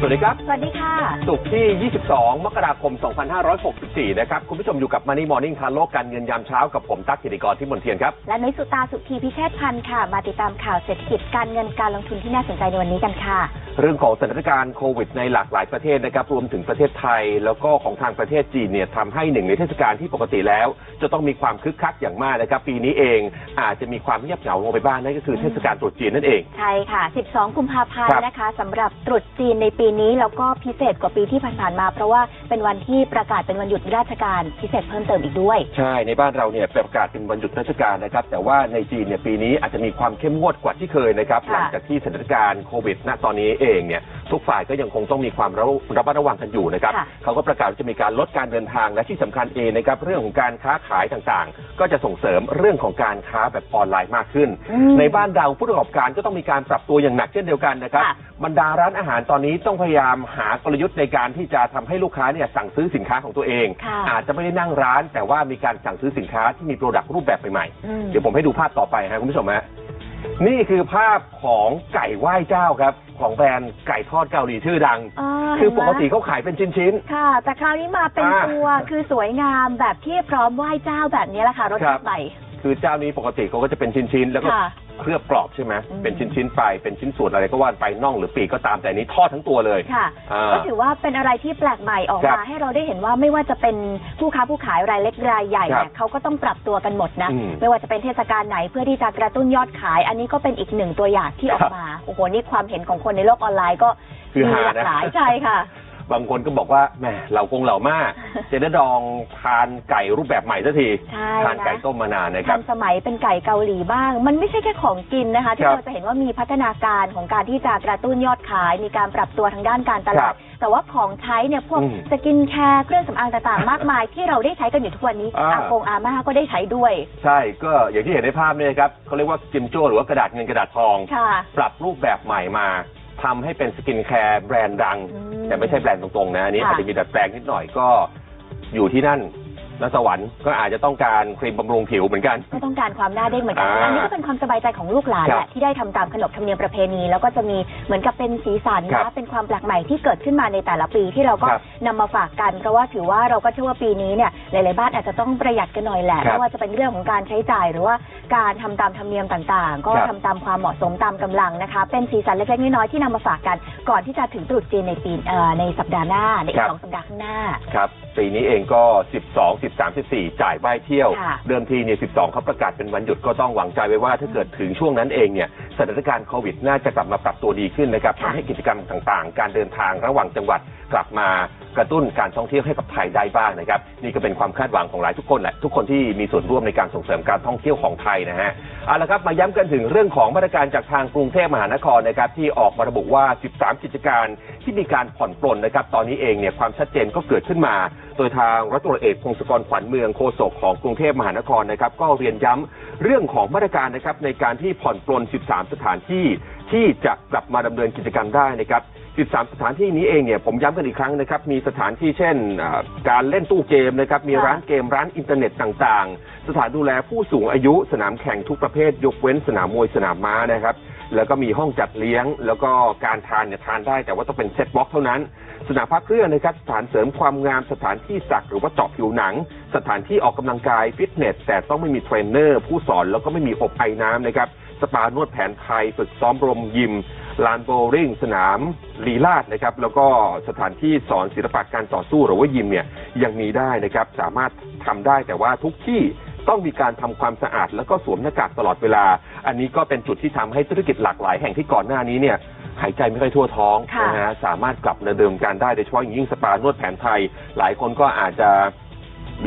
สวัสดีครับ สวัสดีค่ะ ศุกร์ที่ 22 มกราคม 2564 นะครับ คุณผู้ชมอยู่กับ Money Morning ทางโลกการเงินยามเช้ากับผมตั๊กกิติกรที่มนเทียนครับ และนุ้ยสุตาสุขีพิเชษพันธ์ค่ะ มาติดตามข่าวเศรษฐกิจการเงินการลงทุนที่น่าสนใจในวันนี้กันค่ะ เรื่องของสถานการณ์โควิดในหลากหลายประเทศนะครับ รวมถึงประเทศไทย แล้วก็ของทางประเทศจีนเนี่ยทำให้หนึ่งในเทศกาลที่ปกติแล้ว จะต้องมีความคึกคักอย่างมากนะครับ ปีนี้เองอาจจะมีความเงียบเหงาลงไปบ้างนั่นก็คือเทศกาลตรุษจีนนั่นเอง ใช่ค่ะ 12 กุมภาพันครัธ์บนะคะสำหรับตรุษจีนในปีนี้แล้วก็พิเศษกว่าปีที่ผ่านๆมา เพราะว่าเป็นวันที่ประกาศเป็นวันหยุดราชการพิเศษเพิ่มเติมอีกด้วย ใช่ในบ้านเราเนี่ยประกาศเป็นวันหยุดราชการนะครับ แต่ว่าในจีนเนี่ยปีนี้อาจจะมีความเข้มงวดกว่าที่เคยนะครับค่ะหลังจากที่สถานการณ์โควิดณตอนนี้เองเนี่ยทุกฝ่ายก็ยังคงต้องมีความระระมัดระวังกันอยู่นะครับค่ะเขาก็ประกาศว่าจะมีการลดการเดินทางและที่สำคัญเองนะครับเรื่องของการค้าขายต่างๆ ก็จะส่งเสริมเรื่องของการค้าแบบออนไลน์มากขึ้น อืมในบ้านเราผู้ประกอบการก็ต้องมีการปรับตัวอย่างหนักเช่นเดียวกันนะครับค่ะ บรรดาร้านอาหารตอนนี้ต้องพยายามหากลยุทธ์ในการที่จะทำให้ลูกค้าเนี่ยสั่งซื้อสินค้าของตัวเอง ค่ะ อาจจะไม่ได้นั่งร้าน แต่ว่ามีการสั่งซื้อสินค้าที่มีโปรดักต์รูปแบบใหม่อืม ๆ เดี๋ยวผมให้ดูภาพต่อไปฮะคุณผู้ชมฮะ นี่คือภาพของไก่ไหว้เจ้าครับ ของแบรนด์ไก่ทอดเกาหลีชื่อดังอ่าคือปกเห็นไหมติเขาขายเป็นชิ้น ค่ะ แต่คราวนี้มาเป็นอ่าตัวคือสวยงามแบบที่พร้อมไหว้เจ้าแบบนี้แหละค่ะรสครัชาบติใหม่ๆ คือเจ้านี้ปกติเขาก็จะเป็นชิ้นๆแล้วก็ค่ะ เคลือบกรอบใช่ไหมอืม เป็นชิ้นๆไปเป็นชิ้นส่วนอะไรก็ว่าไปน่องหรือปีกก็ตามแต่อันนี้ทอดทั้งตัวเลย ค่ะ อ่าก็ถือว่าเป็นอะไรที่แปลกใหม่ออกครัมาบให้เราได้เห็นว่าไม่ว่าจะเป็นผู้ค้าผู้ขายรายเล็กรายใหญ่ครับเนี่ยเขาก็ต้องปรับตัวกันหมดนะ อืมไม่ว่าจะเป็นเทศกาลไหนเพื่อที่จะกระตุ้นยอดขาย อันนี้ก็เป็นอีกหนึ่งตัวอย่างที่ออกมา โอ้โห นี่ความเห็นของคนในโลกออนไลน์ก็คือมีหาหลากนะ หลายใช่ค่ะ บางคนก็บอกว่าแหมเหล่ากงเหล่ามากเจนดองทานไก่รูปแบบใหม่สักที ใช่ทานไก่นะต้มมานานนะคทัรับ นสมัยเป็นไก่เกาหลีบ้าง มันไม่ใช่แค่ของกินนะคะ ที่ครับเราจะเห็นว่ามีพัฒนาการของการที่จะกระตุ้นยอดขาย มีการปรับตัวทางด้านการตคลารัดบแต่ว่าของใช้เนี่ยพวกอืมสกินแคร์เครื่องสำอางต่างๆ มากมาย ที่เราได้ใช้กันอยู่ทุกวันนี้อ่า อากงอาม่าก็ได้ใช้ด้วย ใช่ก็อย่างที่เห็นในภาพเนี่ยครับเขาเรียกว่ากิมโจ้หรือว่ากระดาษเงินกระดาษทอง ค่ะ ปรับรูปแบบใหม่มา ทำให้เป็นสกินแคร์แบรนด์ดัง อืมแต่ไม่ใช่แบรนด์ตรงๆนะอันนี้ค่ะ อาจจะมีดัดแปลงนิดหน่อยก็อยู่ที่นั่น นสวรรค์ก็อาจจะต้องการครีมบำรุงผิวเหมือนกัน ก็ต้องการความหน้าเด้งเหมือนกัน อ่าอันนี้ก็เป็นความสบายใจของลูกหลานครัแหบละที่ได้ทำตามขนบธรรมเนียมประเพณี แล้วก็จะมีเหมือนกับเป็นสีสันครันะบเป็นความแปลกใหม่ที่เกิดขึ้นมาในแต่ละปีที่เราก็ครับนำมาฝากกันเพราะว่าถือว่าเราก็เชื่อว่าปีนี้เนี่ยหลายๆบ้านอาจจะต้องประหยัดกันหน่อยแหละครับไม่ว่าจะเป็นเรื่องของการใช้จ่ายหรือว่าการทำตามธรรมเนียมต่างๆ ก็ครับ ทำตามความเหมาะสมตามกำลังนะคะ เป็นสีสันเล็กๆน้อยๆที่นำมาฝากกัน ก่อนที่จะถึงตรุษจีนในปีเอ่อในสัปดาห์หน้าในอีครักบสองสัปดาห์ข้างหน้า ครับปีนี้เองก็ 12 13 14จ่ายใบเที่ยว ค่ะเดิมทีเนี่ย12เขาประกาศเป็นวันหยุดก็ต้องหวังใจไว้ว่าถ้าเกิดถึงช่วงนั้นเองเนี่ยสถานการณ์โควิดน่าจะกลับมาปรับตัวดีขึ้นนะครับค่ะ ทำให้กิจกรรมต่างๆ การเดินทางระหว่างจังหวัดกลับมากระตุ้นการท่องเที่ยวให้กับไทยได้บ้างนะครับนี่ก็เป็นความคาดหวังของหลายทุกคนแหละทุกคนที่มีส่วนร่วมในการส่งเสริมการท่องเที่ยวของไทยนะฮะ เอาละครับมาย้ำกันถึงเรื่องของมาตรการจากทางกรุงเทพมหานครนะครับที่ออกมาระบุว่า 13 กิจการที่มีการผ่อนปลนนะครับตอนนี้เองเนี่ยความชัดเจนก็เกิดขึ้นมา โดยทางรัฐมนตรีเอกพงศกรขวัญเมืองโฆษกของกรุงเทพมหานครนะครับก็เรียนย้ำเรื่องของมาตรการนะครับในการที่ผ่อนปลน 13 สถานที่ที่จะกลับมาดำเนินกิจกรรมได้นะครับ 13 สถานที่นี้เองเนี่ยผมย้ำกันอีกครั้งนะครับ มีสถานที่เช่นอ่าการเล่นตู้เกมนะครับ มีค่ะร้านเกมร้านอินเทอร์เน็ตต่างๆ สถานดูแลผู้สูงอายุสนามแข่งทุกประเภท ยกเว้นสนามมวยสนามม้านะครับ แล้วก็มีห้องจัดเลี้ยง แล้วก็การทานเนี่ยทานได้แต่ว่าต้องเป็นเซ็ตบ็อกซ์เท่านั้น สนามพักเครื่องนะครับ สถานเสริมความงาม สถานที่สักหรือว่าเจาะผิวหนัง สถานที่ออกกำลังกายฟิตเนส แต่ต้องไม่มีเทรนเนอร์ ผู้สอนแล้วก็ไม่มีอบไอน้ำนะครับ สปานวดแผนไทยฝึกซ้อมรมยิม ลานโบว์ลิ่งสนามลีลาดนะครับ แล้วก็สถานที่สอนศิลปะการต่อสู้หรือว่ายิมเนี่ยยังมีได้นะครับ สามารถทำได้แต่ว่าทุกที่ต้องมีการทำความสะอาด แล้วก็สวมหน้ากากตลอดเวลา อันนี้ก็เป็นจุดที่ทำให้ธุรกิจหลากหลายแห่งที่ก่อนหน้านี้เนี่ยหายใจไม่ค่อยทั่วท้องะนะฮะสามารถกลับมาเดิมการได้โดยเฉพาะอย่างยิ่งสปานวดแผนไทย หลายคนก็อาจจะ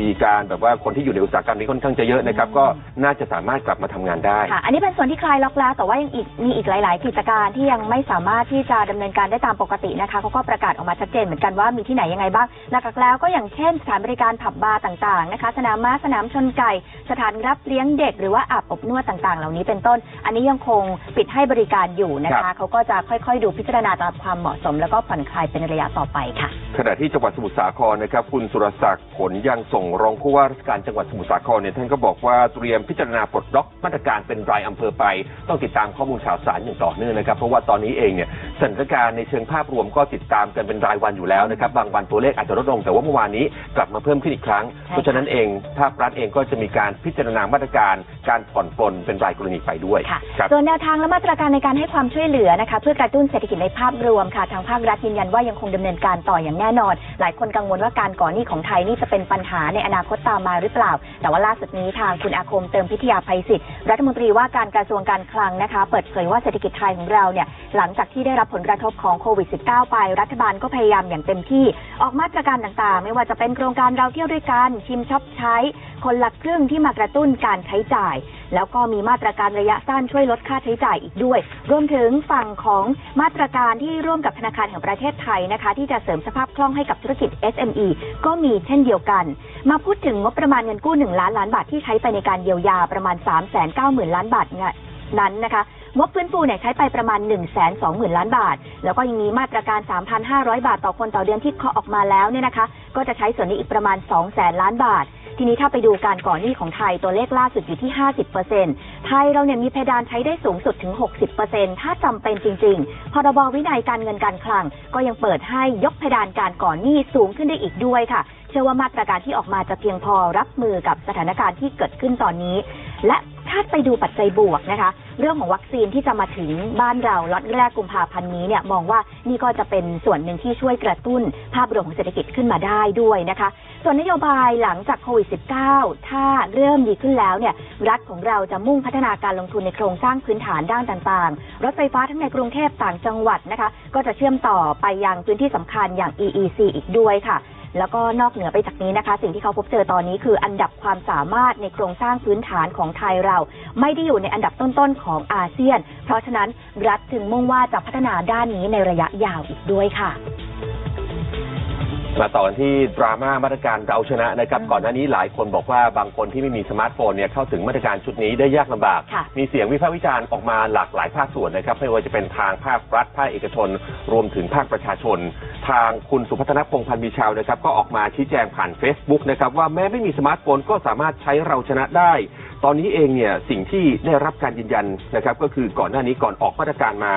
มีการแบบว่าคนที่อยู่ในอุตสาหกรรมนี้ค่อนข้างจะเยอะนะครับ ก็น่าจะสามารถกลับมาทำงานได้ ค่ะ อันนี้เป็นส่วนที่คลายล็อกแล้วแต่ว่ายังอีกมีอีกหลาย ๆ กิจการที่ยังไม่สามารถที่จะดำเนินการได้ตามปกตินะคะเขาก็ประกาศออกมาชัดเจนเหมือนกันว่ามีที่ไหนยังไงบ้างหลักๆแล้วก็อย่างเช่นสถานบริการผับบาร์ต่าง ๆ นะคะ สนามม้าสนามชนไก่ สถานรับเลี้ยงเด็ก หรือว่าอาบอบนวดต่าง ๆ เหล่านี้เป็นต้น อันนี้ยังคงปิดให้บริการอยู่นะครัคะบ เขาก็จะค่อย ๆ ดูพิจารณาตามความเหมาะสม แล้วก็ผ่อนคลายเป็นระยะต่อไปค่ะ ขณะที่จังหวัดสมุทรสาครนะครับ คุณสุรศักดิ์ผลยังส่งรองผู้ว่าราชการจังหวัดสมุทรสาครเนี่ยท่านก็บอกว่าเตรียมพิจารณาปลดล็อกมาตรการเป็นรายอำเภอไป ต้องติดตามข้อมูลข่าวสารอย่างต่อเนื่องนะครับ เพราะว่าตอนนี้เองเนี่ย สถานการณ์ในเชิงภาพรวมก็ติดตามกันเป็นรายวันอยู่แล้วนะครับบางวันตัวเลขอาจจะลดลงแต่ว่าเมื่อวานนี้กลับมาเพิ่มขึ้นอีกครั้งใช่ค่ะเพราะฉะนั้นเองภาครัฐเองก็จะมีการพิจารณามาตรการการผ่อนปลนเป็นรายกรณีไปด้วยค่ะครับ ส่วนแนวทางและมาตรการในการให้ความช่วยเหลือนะคะ เพื่อกระตุ้นเศรษฐกิจในภาพรวมค่ะ ทางภาครัฐยืนยันว่ายังคงดำเนินการต่ออย่างแน่นอน หลายคนกังวลว่าการก่อหนี้ของไทยนี่จะเป็นปัญหาในอนาคตตามมาหรือเปล่า แต่ว่าล่าสุดนี้ทางคุณอาคมเติมพิทยาภัยศิษย์รัฐมนตรีว่าการกระทรวงการคลังนะคะ เปิดเผยว่าเศรษฐกิจไทยของเราเนี่ยหลังจากที่ได้รับผลกระทบของโควิด -19 ไป รัฐบาลก็พยายามอย่างเต็มที่ ออกมาตรการต่างๆ ไม่ว่าจะเป็นโครงการเราเที่ยวด้วยกัน ชิมช็อปใช้ คนหละครึ่งที่มากระตุ้นการใช้จ่าย แล้วก็มีมาตรการระยะสั้นช่วยลดค่าใช้จ่ายอีกด้วย รวมถึงฝั่งของมาตรการที่ร่วมกับธนาคารแห่งประเทศไทยนะคะ ที่จะเสริมสภาพคล่องให้กับธุรกิจ SME ก็มีเช่นเดียวกัน มาพูดถึงงบประมาณเงินกู้ 1 ล้านล้านบาทที่ใช้ไปในการเยียวยาประมาณ 3 9 0 0 0 0 ล้านบาทนั้นนะคะ งบฟื้นฟูเนี่ยใช้ไปประมาณ 1 2 0 0 0 0 ล้านบาท แล้วก็ยังมีมาตรการ 3,500 บาทต่อคนต่อเดือนที่เคาะออกมาแล้วเนี่ยนะคะ ก็จะใช้ส่วนนี้อีกประมาณ 2 0 0 0 0 0ล้านบาททีนี้ถ้าไปดูการก่อนหนี้ของไทยตัวเลขล่าสุดอยู่ที่ 50%ไทยเราเนี่ยมีเพดานใช้ได้สูงสุดถึง 60%ถ้าจำเป็นจริง ๆ พรบวินัยการเงินการคลัง ก็ยังเปิดให้ยกเพดานการก่อนหนี้สูงขึ้นได้อีกด้วยค่ะ เชื่อว่ามาตรการที่ออกมาจะเพียงพอรับมือกับสถานการณ์ที่เกิดขึ้นตอนนี้ และ ถ้าไปดูปัจจัยบวกนะคะ เรื่องของวัคซีนที่จะมาถึงบ้านเราล็อตแรกกุมภาพันธ์นี้เนี่ยมองว่านี่ก็จะเป็นส่วนหนึ่งที่ช่วยกระตุ้นภาพรวมของเศรษฐกิจขึ้นมาได้ด้วยนะคะ ส่วนนโยบายหลังจากโควิด -19 ถ้าเริ่มดีขึ้นแล้วเนี่ยรัฐของเราจะมุ่งพัฒนาการลงทุนในโครงสร้างพื้นฐานด้านต่างๆ รถไฟฟ้าทั้งในกรุงเทพต่างจังหวัดนะคะ ก็จะเชื่อมต่อไปยังพื้นที่สำคัญอย่าง EEC อีกด้วยค่ะ แล้วก็นอกเหนือไปจากนี้นะคะ สิ่งที่เขาพบเจอตอนนี้คืออันดับความสามารถในโครงสร้างพื้นฐานของไทยเรา ไม่ได้อยู่ในอันดับต้นๆของอาเซียน เพราะฉะนั้นรัฐถึงมุ่งว่าจะพัฒนาด้านนี้ในระยะยาวอีกด้วยค่ะ มาต่อกันที่ดราม่ามาตรการเราชนะนะครับอืมก่อนหน้านี้หลายคนบอกว่าบางคนที่ไม่มีสมาร์ทโฟนเนี่ยเข้าถึงมาตรการชุดนี้ได้ยากลำบาก ค่ะ มีเสียงวิพากษ์วิจารณ์ออกมาหลากหลายภาคส่วนนะครับไม่ว่าจะเป็นทางภาครัฐภาคเอกชน รวมถึงภาคประชาชน ทางคุณสุพัฒนพงษ์พันธ์มีชาวนะครับก็ออกมาชี้แจงผ่าน Facebook นะครับว่าแม้ไม่มีสมาร์ทโฟนก็สามารถใช้เราชนะได้ ตอนนี้เองเนี่ยสิ่งที่ได้รับการยืนยันนะครับก็คือก่อนหน้านี้ก่อนออกมาตรการมา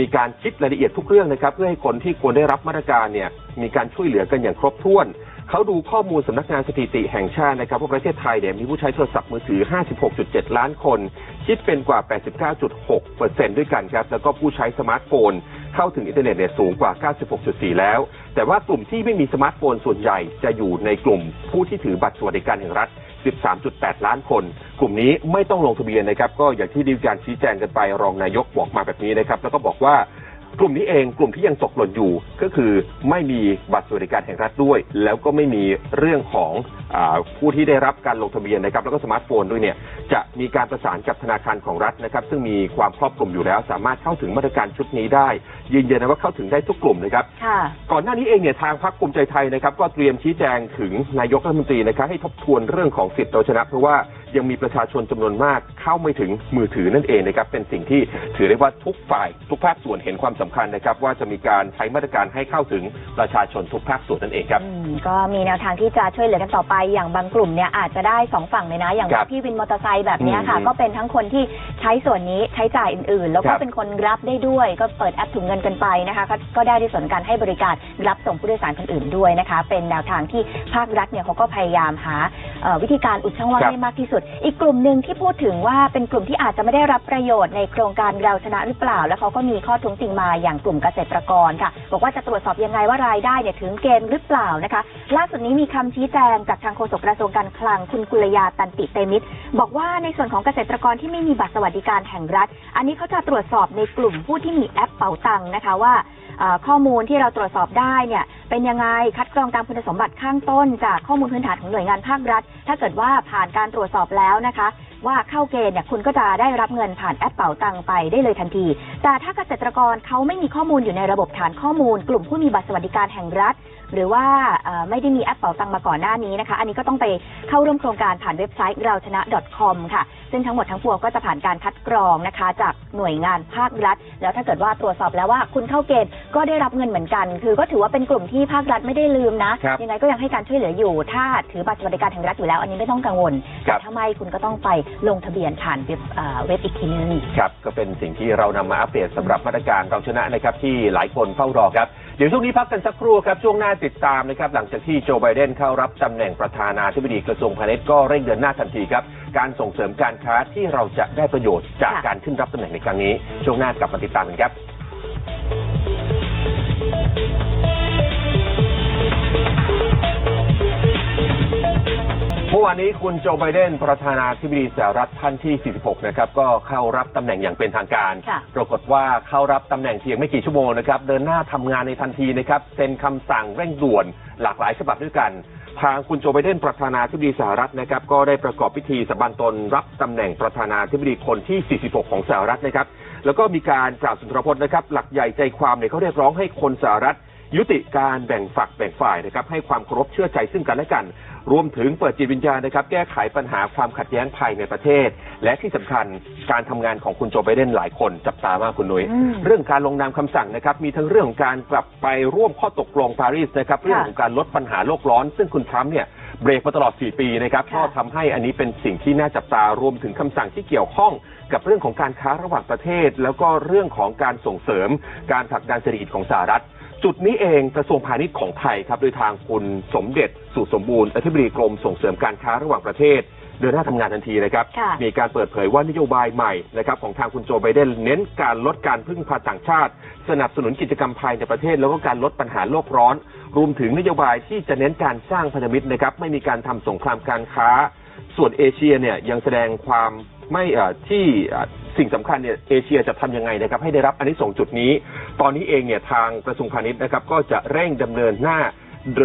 มีการคิดรายละเอียดทุกเรื่องนะครับ เพื่อให้คนที่ควรได้รับมาตรการเนี่ยมีการช่วยเหลือกันอย่างครบถ้วน เขาดูข้อมูลสำนักงานสถิติแห่งชาตินะครับว่าประเทศไทยเนี่ยมีผู้ใช้โทรศัพท์มือถือ 56.7 ล้านคน คิดเป็นกว่า 89.6เปอร์เซ็นต์ด้วยกันครับ แล้วก็ผู้ใช้สมาร์ทโฟน เข้าถึงอินเทอร์เน็ตเนี่ยสูงกว่า 96.4 แล้ว แต่ว่ากลุ่มที่ไม่มีสมาร์ทโฟนส่วนใหญ่จะอยู่ในกลุ่มผู้ที่ถือบัตรสวัสดิการแห่งรัฐ 13.8 ล้านคน กลุ่มนี้ไม่ต้องลงทะเบียนนะครับ ก็อย่างที่ดีการชี้แจงกันไปรองนายกบอกมาแบบนี้นะครับ แล้วก็บอกว่า กลุ่มนี้เองกลุ่มที่ยังตกหล่นอยู่ ก็คือไม่มีบัตรสวัสดิการแห่งรัฐด้วย แล้วก็ไม่มีเรื่องของอาผู้ที่ได้รับการลงทะเบียนนะครับ แล้วก็สมาร์ทโฟนด้วยเนี่ยจะมีการประสานกับธนาคารของรัฐนะครับ ซึ่งมีความครอบคลุมอยู่แล้ว สามารถเข้าถึงมาตรการชุดนี้ได้ ยืนยันนะว่าเข้าถึงได้ทุกกลุ่มนะครับค่ะก่อนหน้านี้เองเนี่ยทางพรรคภูมิใจไทยนะครับ ก็เตรียมชี้แจงถึงนายกรัฐมนตรีนะครับให้ทบทวนเรื่องของสิทธิ์เราชนะ เพราะว่ายังมีประชาชนจำนวนมากเข้าไม่ถึงมือถือนั่นเองนะครับเป็นสิ่งที่ถือได้ว่าทุกฝ่ายทุกภาคส่วนเห็นความสำคัญนะครับ ว่าจะมีการใช้มาตรการให้เข้าถึงประชาชนทุกภาคส่วนนั่นเองครับ อืมก็มีแนวทางที่จะช่วยเหลือกันต่อไป อย่างบางกลุ่มเนี่ยอาจจะได้สองฝั่งเลยนะ อย่างครับพี่วินมอเตอร์ไซค์แบบเนี้ยค่ะ อืมก็เป็นทั้งคนที่ใช้ส่วนนี้ใช้จ่ายอื่น ๆ แล้วคก็รับเป็นคนรับได้ด้วย ก็เปิดแอปถุงเงินกันไปนะคะ ก็ก็ได้ในส่วนการให้บริการรับส่งผู้โดยสารคนอื่นด้วยนะคะ เป็นแนวทางที่ภาครัฐเนี่ยเขาก็พยายามหาเอ่อวิธีการอุดช่องว่างครับ ให้มากที่สุด อีกกลุ่มหนึ่งที่พูดถึงว่าเป็นกลุ่มที่อาจจะไม่ได้รับประโยชน์ในโครงการเราชนะหรือเปล่า แล้วเขาก็มีข้อท้วงติงมาอย่างกลุ่มเกษตรกรค่ะ บอกว่าจะตรวจสอบยังไงว่ารายได้เนี่ยถึงเกณฑ์หรือเปล่านะคะ ล่าสุดนี้มีคำชี้แจงจากทางโฆษกกระทรวงการคลังคุณกุลยาตันติเตมิตร บอกว่าในส่วนของเกษตรกรที่ไม่มีบัตรสวัสดิการแห่งรัฐ อันนี้เขาจะตรวจสอบในกลุ่มผู้ที่มีแอปเป๋าตังค์นะคะว่าเอ่อ ข้อมูลที่เราตรวจสอบได้เนี่ยเป็นยังไงคัดกรองตามคุณสมบัติข้างต้น จากข้อมูลพื้นฐานของหน่วยงานภาครัฐ ถ้าเกิดว่าผ่านการตรวจสอบแล้วนะคะ ว่าเข้าเกณฑ์เนี่ยคุณก็จะได้รับเงินผ่านแอปเป๋าตังไปได้เลยทันที แต่ถ้าเกษตรกรเขาไม่มีข้อมูลอยู่ในระบบฐานข้อมูล กลุ่มผู้มีบัตรสวัสดิการแห่งรัฐ หรือว่าไม่ได้มีแอปเป๋าตังมาก่อนหน้านี้นะคะ อันนี้ก็ต้องไปเข้าร่วมโครงการผ่านเว็บไซต์เราชนะ .com ค่ะซึ่งทั้งหมดทั้งปวงก็จะผ่านการคัดกรองนะคะ จากหน่วยงานภาครัฐ แล้วถ้าเกิดว่าตรวจสอบแล้วว่าคุณเข้าเกณฑ์ก็ได้รับเงินเหมือนกัน คือก็ถือว่าเป็นกลุ่มที่ภาครัฐไม่ได้ลืมนะ ครับยังไงก็ยังให้การช่วยเหลืออยู่ ถ้าถือบัตรสวัสดิการแห่งรัฐอยู่แล้ว อันนี้ไม่ต้องกังวลครับแต่ถ้าไม่คุณก็ต้องไปลงทะเบียนผ่านเว็บเอ่อเว็บอีกทีนึง ครับก็เป็นสิ่งที่เรานำมาอัปเดตสำหรับมาตรการเราชนะนะครับที่หลายคนเฝ้ารอครับเดี๋ยวช่วงนี้พักกันสักครู่ครับช่วงหน้าติดตามนะครับหลังจากที่โจไบเดนเข้ารับตำแหน่งประธานาธิบดีกระทรวงพาณิชย์ก็เร่งเดินหน้าทันทีครับ การส่งเสริมการค้าที่เราจะได้ประโยชน์จากค่ะ การขึ้นรับตำแหน่งในครั้งนี้ ช่วงหน้ากลับมาติดตามกันครับ เมื่อวานนี้คุณโจไบเดนประธานาธิบดีสหรัฐท่านที่ 46 นะครับ ก็เข้ารับตำแหน่งอย่างเป็นทางการ ค่ะปรากฏว่าเข้ารับตำแหน่งเพียงไม่กี่ชั่วโมงนะครับ เดินหน้าทำงานในทันทีนะครับ เซ็นคำสั่งเร่งด่วนหลากหลายฉบับด้วยกัน ทางคุณโจไบเดนประธานาธิบดีสหรัฐนะครับ ก็ได้ประกอบพิธีสาบานตนรับตำแหน่งประธานาธิบดีคนที่ 46 ของสหรัฐนะครับ แล้วก็มีการกล่าวสุนทรพจน์นะครับ หลักใหญ่ใจความเนี่ยเขาเรียกร้องให้คนสหรัฐ ยุติการแบ่งฝักแบ่งฝ่ายนะครับให้ความเคารพเชื่อใจซึ่งกันและกัน รวมถึงเปิดจิตวิญญาณนะครับ แก้ไขปัญหาความขัดแย้งภายในประเทศ และที่สำคัญการทำงานของคุณโจไบเดนหลายคนจับตามากคุณนุ้ยอืมเรื่องการลงนามคำสั่งนะครับมีทั้งเรื่องของการกลับไปร่วมข้อตกลงปารีสนะครับเรื่องของการลดปัญหาโลกร้อน ซึ่งคุณทรัมป์เนี่ยเบรกมาตลอด 4 ปีนะครับค่ะก็ทำให้อันนี้เป็นสิ่งที่น่าจับตารวมถึงคำสั่งที่เกี่ยวข้องกับเรื่องของการค้าระหว่างประเทศ แล้วก็เรื่องของการส่งเสริมการผลักดันเศรษฐกิจของสหรัฐ จุดนี้เองกระทรวงพาณิชย์ของไทยครับโดยทางคุณสมเด็จสุสมบูรณ์อธิบดีกรมส่งเสริมการค้าระหว่างประเทศ เดินหน้าทำงานทันทีนะครับ ค่ะมีการเปิดเผยว่านโยบายใหม่นะครับของทางคุณโจไบเดนเน้นการลดการพึ่งพาต่างชาติ สนับสนุนกิจกรรมภายในประเทศ แล้วก็การลดปัญหาโลกร้อน รวมถึงนโยบายที่จะเน้นการสร้างพันธมิตรนะครับไม่มีการทำสงครามการค้า ส่วนเอเชียเนี่ยยังแสดงความ ไม่เอ่อที่เอ่อสิ่งสำคัญเนี่ยเอเชียจะทำยังไงนะครับ ให้ได้รับอันนี้ส่งส์จุดนี้ ตอนนี้เองเนี่ยทางกระทรวงพาณิชย์นะครับ ก็จะเร่งดำเนินหน้า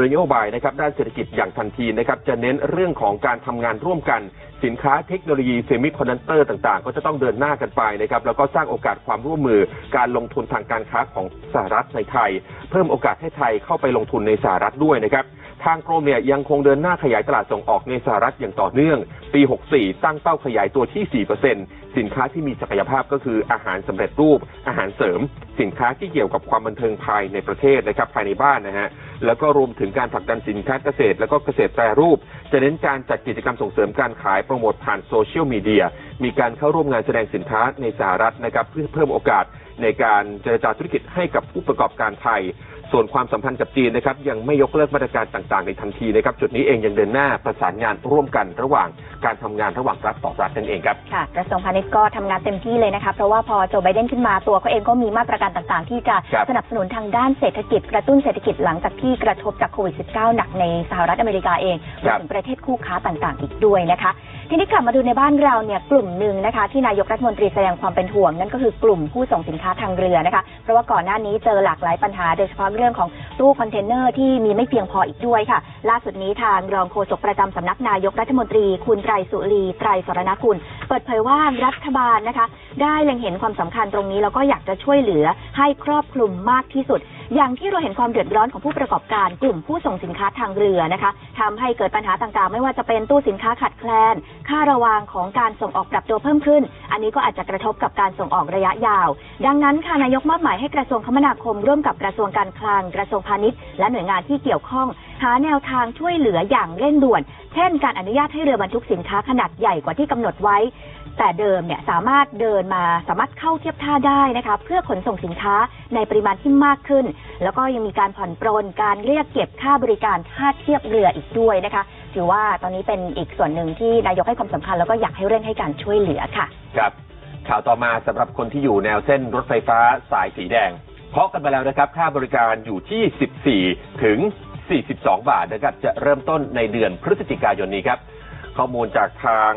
นโยบายนะครับด้านเศรษฐกิจอย่างทันทีนะครับ จะเน้นเรื่องของการทำงานร่วมกัน สินค้าเทคโนโลยีเซมิคอนดักเตอร์ต่างๆ ก็จะต้องเดินหน้ากันไปนะครับ แล้วก็สร้างโอกาสความร่วมมือการลงทุนทางการค้าของสหรัฐในไทย เพิ่มโอกาสให้ไทยเข้าไปลงทุนในสหรัฐด้วยนะครับ ทางกรมเนี่ยยังคงเดินหน้าขยายตลาดส่งออกในสหรัฐอย่างต่อเนื่อง ปี 64 ตั้งเป้าขยายตัวที่ 4%สินค้าที่มีศักยภาพก็คืออาหารสำเร็จรูป อาหารเสริม สินค้าที่เกี่ยวกับความบันเทิงภายในประเทศนะครับภายในบ้านนะฮะแล้วก็รวมถึงการผลักดันสินค้าเกษตร แล้วก็เกษตรแปรรูป จะเน้นการจัดกิจกรรมส่งเสริมการขายโปรโมทผ่านโซเชียลมีเดียมีการเข้าร่วมงานแสดงสินค้าในสหรัฐนะครับเพื่อเพิ่มโอกาสในการเจรจาธุรกิจให้กับผู้ประกอบการไทย ส่วนความสัมพันธ์กับจีนนะครับยังไม่ยกเลิกมาตรการต่างๆ ในทันทีนะครับจุดนี้เองยังเดินหน้าประสานงานร่วมกันระหว่างการทำงานระหว่างรัฐต่อรัฐนั่นเองครับค่ะกระทรวงพาณิชย์ก็ทำงานเต็มที่เลยนะคะเพราะว่าพอโจไบเดนขึ้นมาตัวเขาเองก็มีมาตรการต่างๆ ที่จะครับสนับสนุนทางด้านเศรษฐกิจ กระตุ้นเศรษฐกิจหลังจากที่กระทบจากโควิด -19 หนักในสหรัฐอเมริกาเองรวมถึงประเทศคู่ค้าต่างๆ อีกด้วยนะคะ ทีนี้กลับมาดูในบ้านเราเนี่ยกลุ่มหนึ่งนะคะ ที่นายกรัฐมนตรีแสดงความเป็นห่วง นั่นก็คือกลุ่มผู้ส่งสินค้าทางเรือนะคะ เพราะว่าก่อนหน้านี้เจอหลากหลายปัญหา โดยเฉพาะเรื่องของตู้คอนเทนเนอร์ที่มีไม่เพียงพออีกด้วยค่ะ ล่าสุดนี้ทางรองโฆษกประจำสำนักนายกรัฐมนตรี คุณไตรสุรีไตรสรณกุณ เปิดเผยว่ารัฐบาลนะคะได้เล็งเห็นความสำคัญตรงนี้แล้วก็อยากจะช่วยเหลือให้ครอบคลุมมากที่สุด อย่างที่เราเห็นความเดือดร้อนของผู้ประกอบการกลุ่มผู้ส่งสินค้าทางเรือนะคะทำให้เกิดปัญหาต่างๆ ไม่ว่าจะเป็นตู้สินค้าขาดแคลน ค่าระวางของการส่งออกปรับตัวเพิ่มขึ้น อันนี้ก็อาจจะกระทบกับการส่งออกระยะยาว ดังนั้นค่ะนายกมอบหมายให้กระทรวงคมนาคม ร่วมกับกระทรวงการคลัง กระทรวงพาณิชย์ และหน่วยงานที่เกี่ยวข้อง หาแนวทางช่วยเหลืออย่างเร่งด่วน เช่น การอนุญาตให้เรือบรรทุกสินค้าขนาดใหญ่กว่าที่กำหนดไว้ แต่เดิมเนี่ยสามารถเดินมาสามารถเข้าเทียบท่าได้นะคะเพื่อขนส่งสินค้าในปริมาณที่มากขึ้น แล้วก็ยังมีการผ่อนปรนการเรียกเก็บค่าบริการท่าเทียบเรืออีกด้วยนะคะถือว่าตอนนี้เป็นอีกส่วนหนึ่งที่นายกให้ความสำคัญแล้วก็อยากให้เร่งให้การช่วยเหลือค่ะ ครับข่าวต่อมาสำหรับคนที่อยู่แนวเส้นรถไฟฟ้าสายสีแดงเพราะกันไปแล้วนะครับ ค่าบริการอยู่ที่ 14 ถึง 42 บาทนะครับ จะเริ่มต้นในเดือนพฤศจิกายนนี้ครับ ข้อมูลจากทาง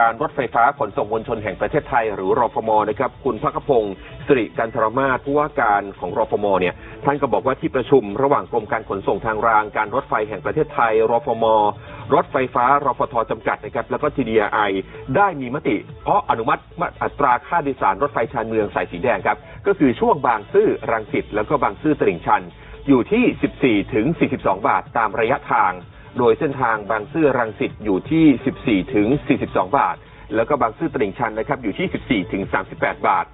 การรถไฟฟ้าขนส่งมวลชนแห่งประเทศไทย หรือรฟมนะครับ คุณพักพงศ์สิริกันทรมาศผู้ว่าการของรฟมเนี่ยท่านก็บอกว่าที่ประชุมระหว่างกรมการขนส่งทางราง การรถไฟแห่งประเทศไทย รฟม รถไฟฟ้ารฟทจำกัดนะครับแล้วก็ TDI ได้มีมติเพราะอนุมัติอัตราค่าโดยสารรถไฟชานเมืองสายสีแดงครับก็คือช่วงบางซื่อรังสิตแล้วก็บางซื่อตลิ่งชัน อยู่ที่ 14ถึง42 บาทตามระยะทาง โดยเส้นทางบางซื่อรังสิตอยู่ที่ 14 ถึง 42 บาท แล้วก็บางซื่อตลิ่งชันนะครับอยู่ที่ 14 ถึง 38 บาท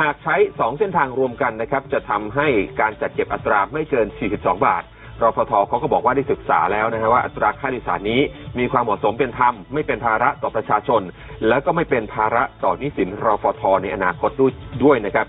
หากใช้ 2 เส้นทางรวมกันนะครับจะทำให้การจัดเก็บอัตราไม่เกิน 42 บาทรพทเขาก็บอกว่าได้ศึกษาแล้วนะฮะว่าอัตราค่าโดยสารนี้มีความเหมาะสมเป็นธรรม ไม่เป็นภาระต่อประชาชน แล้วก็ไม่เป็นภาระต่อนิสินรพทในอนาคตด้วยนะครับ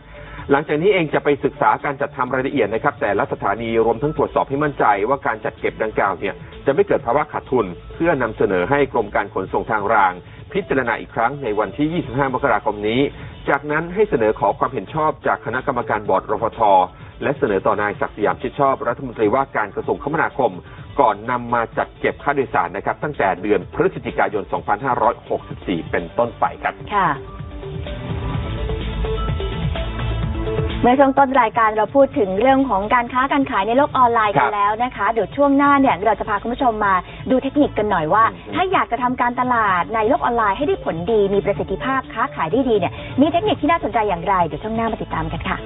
หลังจากนี้เองจะไปศึกษาการจัดทำรายละเอียดนะครับ แต่ละสถานีรวมทั้งตรวจสอบให้มั่นใจว่าการจัดเก็บดังกล่าวเนี่ยจะไม่เกิดภาวะขาดทุน เพื่อนำเสนอให้กรมการขนส่งทางราง พิจารณาอีกครั้งในวันที่ 25 มกราคมนี้ จากนั้นให้เสนอขอความเห็นชอบจากคณะกรรมการบอร์ดรฟทและเสนอต่อนายศักดิ์สยามชิดชอบรัฐมนตรีว่าการกระทรวงคมนาคม ก่อนนำมาจัดเก็บค่าโดยสารนะครับ ตั้งแต่เดือนพฤศจิกายน 2564 เป็นต้นไปครับ ค่ะ เมื่อช่วงต้นรายการเราพูดถึงเรื่องของการค้าการขายในโลกออนไลน์คกัรันบแล้วนะคะ เดี๋ยวช่วงหน้าเนี่ยเราจะพาคุณผู้ชมมาดูเทคนิคกันหน่อยว่าอืมถ้าอยากจะทำการตลาดในโลกออนไลน์ให้ได้ผลดี มีประสิทธิภาพค้าขายได้ดีเนี่ยมีเทคนิคที่น่าสนใจอย่างไร เดี๋ยวช่วงหน้ามาติดตามกันค่ะ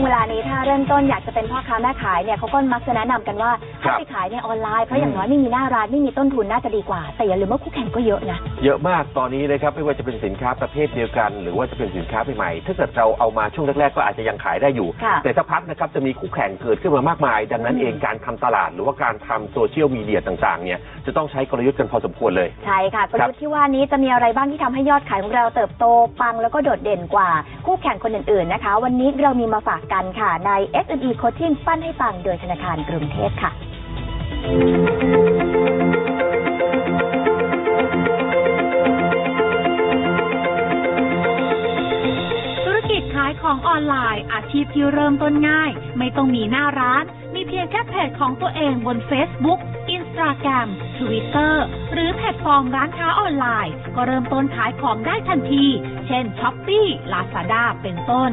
ตรงเวลานี้ถ้าเริ่มต้นอยากจะเป็นพ่อค้าแม่ขายเนี่ยเขาก็มักจะแนะนำกันว่าครัให้บ ไปขายในออนไลน์เพราะอย่างน้อยไม่มีหน้าร้านไม่มีต้นทุนน่าจะดีกว่า แต่อย่าลืมว่าคู่แข่งก็เยอะนะ เยอะมากตอนนี้นะครับไม่ว่าจะเป็นสินค้าประเภทเดียวกัน หรือว่าจะเป็นสินค้าใหม่ๆถ้าเกิดเราเอามาช่วงแรกๆก็อาจจะยังขายได้อยู่ ค่ะแต่สักพักนะครับจะมีคู่แข่งเกิดขึ้นมามากมาย ดังนั้นอืมเองการทำตลาดหรือว่าการทำโซเชียลมีเดียต่างๆเนี่ยจะต้องใช้กลยุทธ์กันพอสมควรเลย ใช่ค่ะกลยุทธ์ที่ว่านี้จะมีอะไรบ้างที่ทำให้ยอดขายของเราเติบโตปังแล้วก็โดดเด่นกว่าคู่แข่งคนอื่นๆนะคะ วันนี้เรามีมาฝากกันค่ะ ใน SME Coaching ปั้นให้ปังโดยธนาคารกรุงเทพค่ะ ธุรกิจขายของออนไลน์อาชีพที่เริ่มต้นง่าย ไม่ต้องมีหน้าร้าน มีเพียงแค่เพจของตัวเองบน Facebook Instagram Twitter หรือแพลตฟอร์มร้านค้าออนไลน์ ก็เริ่มต้นขายของได้ทันที เช่น Shopee Lazada เป็นต้น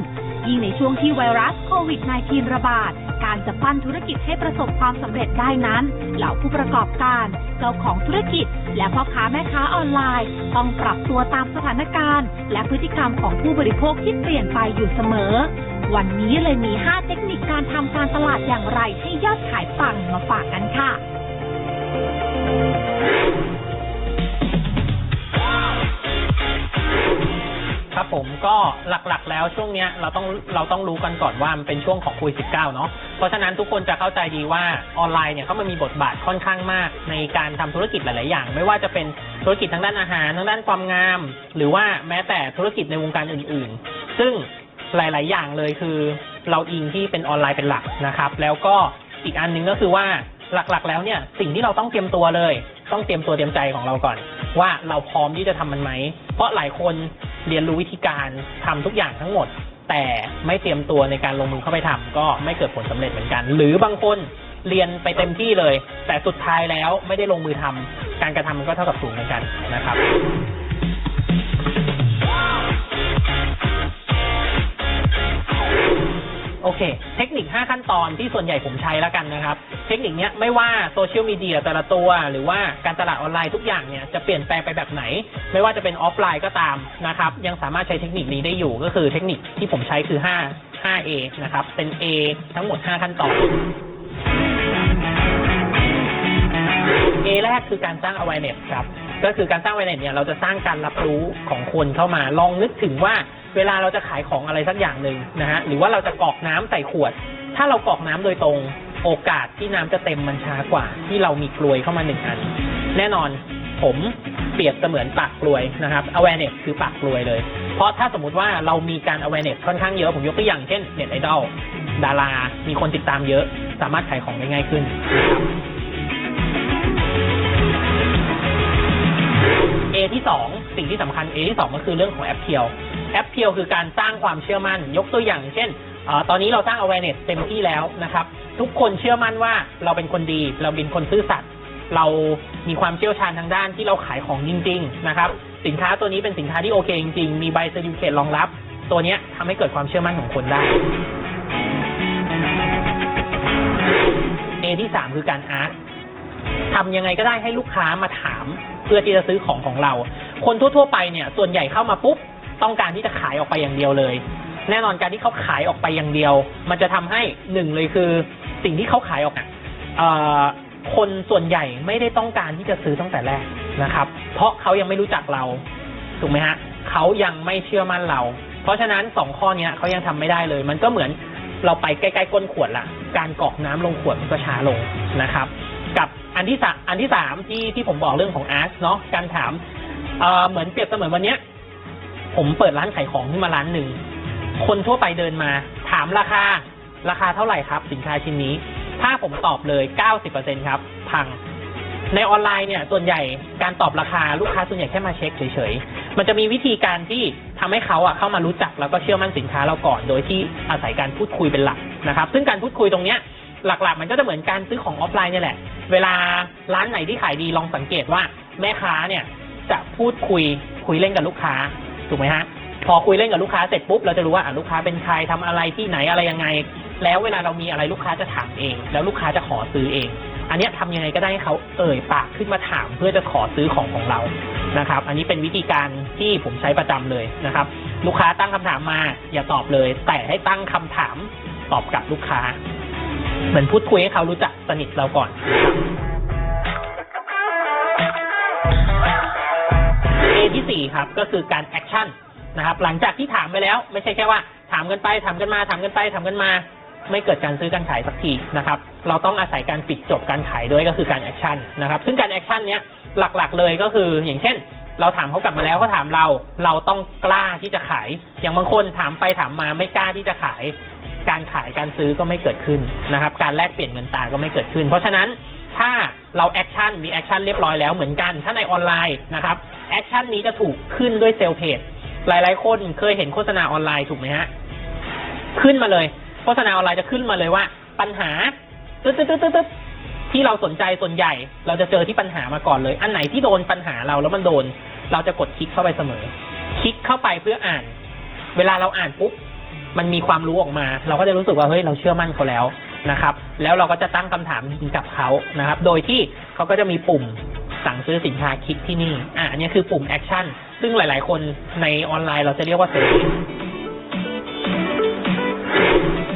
ยิ่งในช่วงที่ไวรัสโควิด -19 ระบาด การจะปั้นธุรกิจให้ประสบความสำเร็จได้นั้น เหล่าผู้ประกอบการ เจ้าของธุรกิจ และพ่อค้าแม่ค้าออนไลน์ ต้องปรับตัวตามสถานการณ์ และพฤติกรรมของผู้บริโภคที่เปลี่ยนไปอยู่เสมอ วันนี้เลยมี 5 เทคนิคการทำการตลาดอย่างไรให้ยอดขายปังมาฝากกันค่ะ ครับผมก็หลักๆแล้วช่วงเนี้ยเราต้องเราต้องรู้กันก่อนว่ามันเป็นช่วงของโควิด19เนาะเพราะฉะนั้นทุกคนจะเข้าใจดีว่าออนไลน์เนี่ยเขามันมีบทบาทค่อนข้างมาก ในการทำธุรกิจหลาย ๆ อย่าง ไม่ว่าจะเป็นธุรกิจทางด้านอาหารทางด้านความงาม หรือว่าแม้แต่ธุรกิจในวงการอื่น ๆ ซึ่งหลาย ๆ อย่างเลยคือเราอิงที่เป็นออนไลน์เป็นหลักนะครับ แล้วก็อีกอันหนึ่งก็คือว่า หลักๆ แล้วเนี่ยสิ่งที่เราต้องเตรียมตัวเลย ต้องเตรียมตัวเตรียมใจของเราก่อน ว่าเราพร้อมที่จะทำมันไหม เพราะหลายคนเรียนรู้วิธีการทำทุกอย่างทั้งหมด แต่ไม่เตรียมตัวในการลงมือเข้าไปทำก็ไม่เกิดผลสำเร็จเหมือนกัน หรือบางคนเรียนไปเต็มที่เลย แต่สุดท้ายแล้วไม่ได้ลงมือทำการกระทำมันก็เท่ากับศูนย์เหมือนกันนะครับ โอเค เทคนิค 5 ขั้นตอนที่ส่วนใหญ่ผมใช้แล้วกันนะครับ เทคนิคเนี้ยไม่ว่าโซเชียลมีเดียแต่ละตัว หรือว่าการตลาดออนไลน์ทุกอย่างเนี่ยจะเปลี่ยนแปลงไปแบบไหน ไม่ว่าจะเป็นออฟไลน์ก็ตามนะครับ ยังสามารถใช้เทคนิคนี้ได้อยู่ ก็คือเทคนิคที่ผมใช้คือ 5 5A นะครับ เป็น A ทั้งหมด 5 ขั้นตอน A แรกคือการสร้าง awareness ครับ ก็คือการสร้าง awareness เนี่ยเราจะสร้างการรับรู้ของคนเข้ามา ลองนึกถึงว่าเวลาเราจะขายของอะไรสักอย่างหนึ่งนะฮะหรือว่าเราจะกรอกน้ำใส่ขวด ถ้าเรากรอกน้ำโดยตรง โอกาสที่น้ำจะเต็มมันช้ากว่า ที่เรามีกลวยเข้ามาหนึ่งอัน แน่นอนผมเปรียบเสมือนปากกลวยนะครับ awareness คือปากกลวยเลย เพราะถ้าสมมติว่าเรามีการ awareness ค่อนข้างเยอะ ผมยกตัวอย่างเช่นเน็ตไอดอลดารา มีคนติดตามเยอะ สามารถขายของได้ง่ายขึ้น ที่สองสิ่งที่สำคัญ A ที่สองก็คือเรื่องของแอปเพียวแอปเพียวคือการสร้างความเชื่อมั่น ยกตัวอย่าง เช่นอตอนนี้เราสร้าง awareness เต็มที่แล้วนะครับ ทุกคนเชื่อมั่นว่าเราเป็นคนดี เราเป็นคนซื่อสัตย์เรามีความเชี่ยวชาญทางด้านที่เราขายของจริง ๆ นะครับ สินค้าตัวนี้เป็นสินค้าที่โอเคจริงๆมีใบเซอร์ติฟิเคตรองรับ ตัวเนี้ยทำให้เกิดความเชื่อมั่นของคนได้ A ที่สามคือการอาร์ต ทำยังไงก็ได้ให้ลูกค้ามาถาม เพื่อที่จะซื้อของของเรา คนทั่ว ๆ ไปเนี่ยส่วนใหญ่เข้ามาปุ๊บต้องการที่จะขายออกไปอย่างเดียวเลย แน่นอนการที่เขาขายออกไปอย่างเดียว มันจะทำให้หนึ่งเลยคือสิ่งที่เขาขายออกอะคนส่วนใหญ่ไม่ได้ต้องการที่จะซื้อตั้งแต่แรกนะครับ เพราะเขายังไม่รู้จักเราถูกไหมฮะเขายังไม่เชื่อมั่นเรา เพราะฉะนั้นสองข้อนี้เขายังทำไม่ได้เลย มันก็เหมือนเราไปใกล้ๆก้นขวดละการกรอกน้ำลงขวดมันก็ช้าลงนะครับ กับ อันที่สามอันที่สามที่ที่ผมบอกเรื่องของอาร์ตเนาะการถามเอ่อเหมือนเปรียบเสมือนวันเนี้ย ผมเปิดร้านขายของขึ้นมาร้านหนึ่งคนทั่วไปเดินมา ถามราคา ราคาเท่าไหร่ครับ สินค้าชิ้นนี้ ถ้าผมตอบเลย90%ครับ พัง ในออนไลน์เนี่ย ส่วนใหญ่การตอบราคาลูกค้าส่วนใหญ่แค่มาเช็คเฉยๆ มันจะมีวิธีการที่ทำให้เขาอะเข้ามารู้จักแล้วก็เชื่อมั่นสินค้าเราก่อน โดยที่อาศัยการพูดคุยเป็นหลักนะครับ ซึ่งการพูดคุยตรงเนี้ย หลักๆ มันก็จะเหมือนการซื้อของออฟไลน์เนี่ยแหละ เวลาร้านไหนที่ขายดีลองสังเกตว่าแม่ค้าเนี่ยจะพูดคุยคุยเล่นกับลูกค้าถูกไหมฮะพอคุยเล่นกับลูกค้าเสร็จปุ๊บเราจะรู้ว่าลูกค้าเป็นใครทำอะไรที่ไหนอะไรยังไง แล้วเวลาเรามีอะไรลูกค้าจะถามเอง แล้วลูกค้าจะขอซื้อเอง อันนี้ยทำยังไงก็ได้ให้เขาเอ่ยปากขึ้นมาถามเพื่อจะขอซื้อของของเรานะครับ อันนี้เป็นวิธีการที่ผมใช้ประจำเลยนะครับ ลูกค้าตั้งคำถามมาอย่าตอบเลย แต่ให้ตั้งคำถามตอบกับลูกค้า เหมือนพูดคุยให้เขารู้จักสนิทเราก่อน A ที่สี่ครับก็คือการแอคชั่นนะครับ หลังจากที่ถามไปแล้ว ไม่ใช่แค่ว่า ถามกันไปถามกันมาถามกันไปถามกันมา ไม่เกิดการซื้อการขายสักทีนะครับ เราต้องอาศัยการปิดจบการขายด้วยก็คือการแอคชั่นนะครับ ซึ่งการแอคชั่นเนี้ยหลักๆเลยก็คืออย่างเช่น เราถามเขากลับมาแล้วเขาถามเรา เราต้องกล้าที่จะขาย อย่างบางคนถามไปถามมาไม่กล้าที่จะขาย การขายการซื้อก็ไม่เกิดขึ้นนะครับ การแลกเปลี่ยนเงินตาก็ไม่เกิดขึ้น เพราะฉะนั้นถ้าเราแอคชั่นมีแอคชั่นเรียบร้อยแล้วเหมือนกัน ถ้าในออนไลน์นะครับแอคชั่นนี้จะถูกขึ้นด้วยเซลล์เพจหลาย ๆ คนเคยเห็นโฆษณาออนไลน์ถูกไหมฮะขึ้นมาเลย โฆษณาออนไลน์จะขึ้นมาเลยว่า ปัญหาตึ๊ดตึ๊ดตึ๊ดตึ๊ดที่เราสนใจส่วนใหญ่ เราจะเจอที่ปัญหามาก่อนเลย อันไหนที่โดนปัญหาเราแล้วมันโดน เราจะกดคลิกเข้าไปเสมอ คลิกเข้าไปเพื่ออ่าน เวลาเราอ่านปุ๊บ มันมีความรู้ออกมา เราก็จะรู้สึกว่าเฮ้ยเราเชื่อมั่นเขาแล้วนะครับ แล้วเราก็จะตั้งคำถามกับเขานะครับ โดยที่เขาก็จะมีปุ่มสั่งซื้อสินค้าคลิกที่นี่อะอันนี้คือปุ่มแอคชั่นซึ่งหลาย ๆ คนในออนไลน์เราจะเรียกว่าเซลล์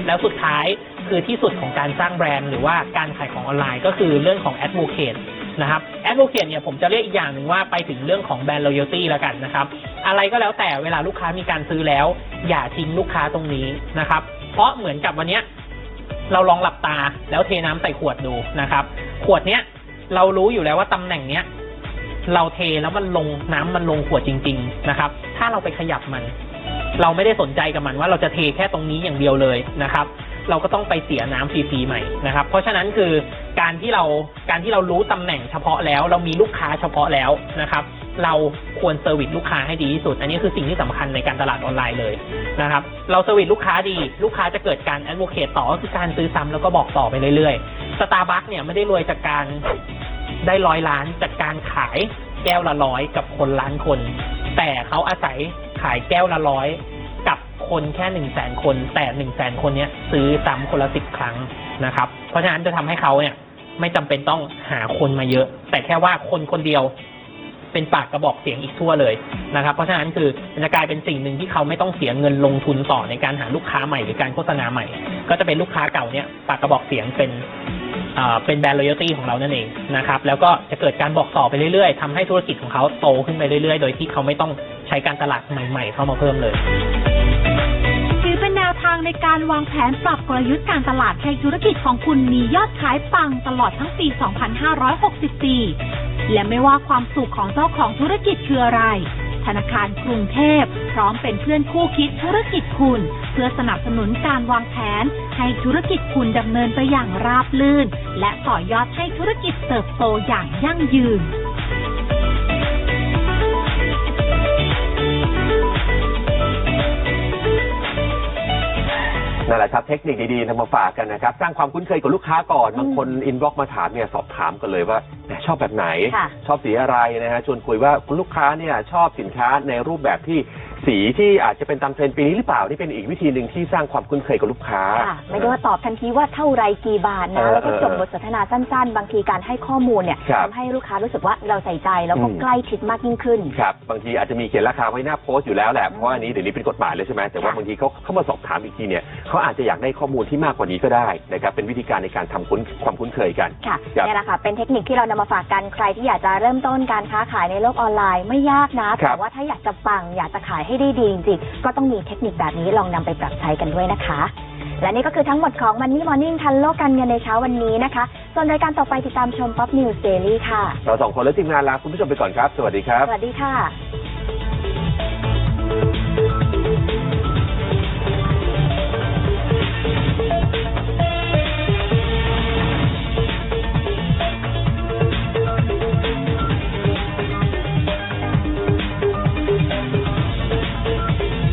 แล้วสุดท้ายคือที่สุดของการสร้างแบรนด์หรือว่าการขายของออนไลน์ก็คือเรื่องของ advocate นะครับ advocate เนี่ยผมจะเรียกอีกอย่างหนึ่งว่าไปถึงเรื่องของแบรนด์ loyalty แล้วกันนะครับ อะไรก็แล้วแต่เวลาลูกค้ามีการซื้อแล้ว อย่าทิ้งลูกค้าตรงนี้นะครับ เพราะเหมือนกับวันเนี้ยเราลองหลับตาแล้วเทน้ำใส่ขวดดูนะครับ ขวดเนี้ยเรารู้อยู่แล้วว่าตำแหน่งเนี้ยเราเทแล้วมันลงน้ำมันลงขวดจริง ๆ นะครับ ถ้าเราไปขยับมัน เราไม่ได้สนใจกับมันว่าเราจะเทแค่ตรงนี้อย่างเดียวเลยนะครับ เราก็ต้องไปเสียน้ำฟรีๆใหม่นะครับ เพราะฉะนั้นคือการที่เราการที่เรารู้ตำแหน่งเฉพาะแล้ว เรามีลูกค้าเฉพาะแล้วนะครับ เราควรเซอร์วิสลูกค้าให้ดีที่สุด อันนี้คือสิ่งที่สำคัญในการตลาดออนไลน์เลยนะครับ เราเซอร์วิสลูกค้าดี ลูกค้าจะเกิดการแอดโวเคตต่อก็คือการซื้อซ้ำแล้วก็บอกต่อไปเรื่อยๆสตาร์บัคเนี่ยไม่ได้รวยจากการได้ร้อยล้านจากการขายแก้วละร้อยกับคนล้านคน แต่เขาอาศัยขายแก้วละร้อย คนแค่หนึ่งแสนคน แต่หนึ่งแสนคนเนี้ยซื้อซ้ำคนละสิบครั้งนะครับ เพราะฉะนั้นจะทำให้เขาเนี่ย ไม่จำเป็นต้องหาคนมาเยอะ แต่แค่ว่าคนคนเดียวเป็นปากกระบอกเสียงอีกทั่วเลยนะครับ เพราะฉะนั้นคือมันจะกลายเป็นสิ่งหนึ่งที่เขาไม่ต้องเสียเงินลงทุนต่อในการหาลูกค้าใหม่หรือการโฆษณาใหม่ ก็จะเป็นลูกค้าเก่าเนี่ยปากกระบอกเสียงเป็นเป็นแบรนด์ loyalty ของเรานั่นเองนะครับ แล้วก็จะเกิดการบอกต่อไปเรื่อยๆทำให้ธุรกิจของเขาโตขึ้นไปเรื่อยๆ โดยที่เขาไม่ต้องใช้การตลาดใหม่ ๆ เข้ามาเพิ่มเลย ในการวางแผนปรับกลยุทธ์การตลาดให้ธุรกิจของคุณมียอดขายปังตลอดทั้งปี 2564 และไม่ว่าความสุขของเจ้าของธุรกิจคืออะไร ธนาคารกรุงเทพ พร้อมเป็นเพื่อนคู่คิดธุรกิจคุณ เพื่อสนับสนุนการวางแผน ให้ธุรกิจคุณดำเนินไปอย่างราบรื่น และต่อยอดให้ธุรกิจเติบโตอย่างยั่งยืน นั่นแหละครับเทคนิคดีๆนำมาฝากกันนะครับ สร้างความคุ้นเคยกับลูกค้าก่อน บางคนอินบ็อกมาถามเนี่ยสอบถามกันเลยว่าแหมชอบแบบไหน ค่ะ ชอบสีอะไรนะฮะชวนคุยว่าคุณลูกค้าเนี่ยชอบสินค้าในรูปแบบที่ สีที่อาจจะเป็นตามเทรนด์ปีนี้หรือเปล่านี่เป็นอีกวิธีหนึ่งที่สร้างความคุ้นเคยกับลูกค้า ค่ะไม่ได้ว่าตอบทันทีว่าเท่าไรกี่บาทเอนะอแล้วก็จบเออบทสนทนาสั้นๆ บางทีการให้ข้อมูลเนี่ยครับทำให้ลูกค้ารู้สึกว่าเราใส่ใจแล้วก็อืม ใกล้ชิดมากยิ่งขึ้น ครับบางทีอาจจะมีเขียนราคาไว้หน้าโพสต์อยู่แล้วแหละเพราะว่าอันนี้เดี๋ยวนี้เป็นกฎหมายเลยใช่ไหมแต่ว่าค่ะ บางทีเขาเข้ามาสอบถามอีกทีเนี่ยเขาอาจจะอยากได้ข้อมูลที่มากกว่านี้ก็ได้นะครับเป็นวิธีการในการทำคุ้นความคุ้นเคยกัน ค่ะครับเนี่ยแหละค่ะ เป็นเทคนิคที่เรานำมาฝากกันใครที่อยากจะเริ่มต้นการค้าขายในโลกออนไลน์ไม่ยากนะ ครัแต่บว่าถ้าอยากจะปังอยากจะขายให้ให้ได้ดีจริงๆ ก็ต้องมีเทคนิคแบบนี้ลองนำไปปรับใช้กันด้วยนะคะ และนี่ก็คือทั้งหมดของ Money Morning ทันโลกการเงินในเช้าวันนี้นะคะ ส่วนรายการต่อไปติดตามชม Pop News Daily ค่ะ เราสองคนและทีมงานลาคุณผู้ชมไปก่อนครับ สวัสดีครับ สวัสดีค่ะ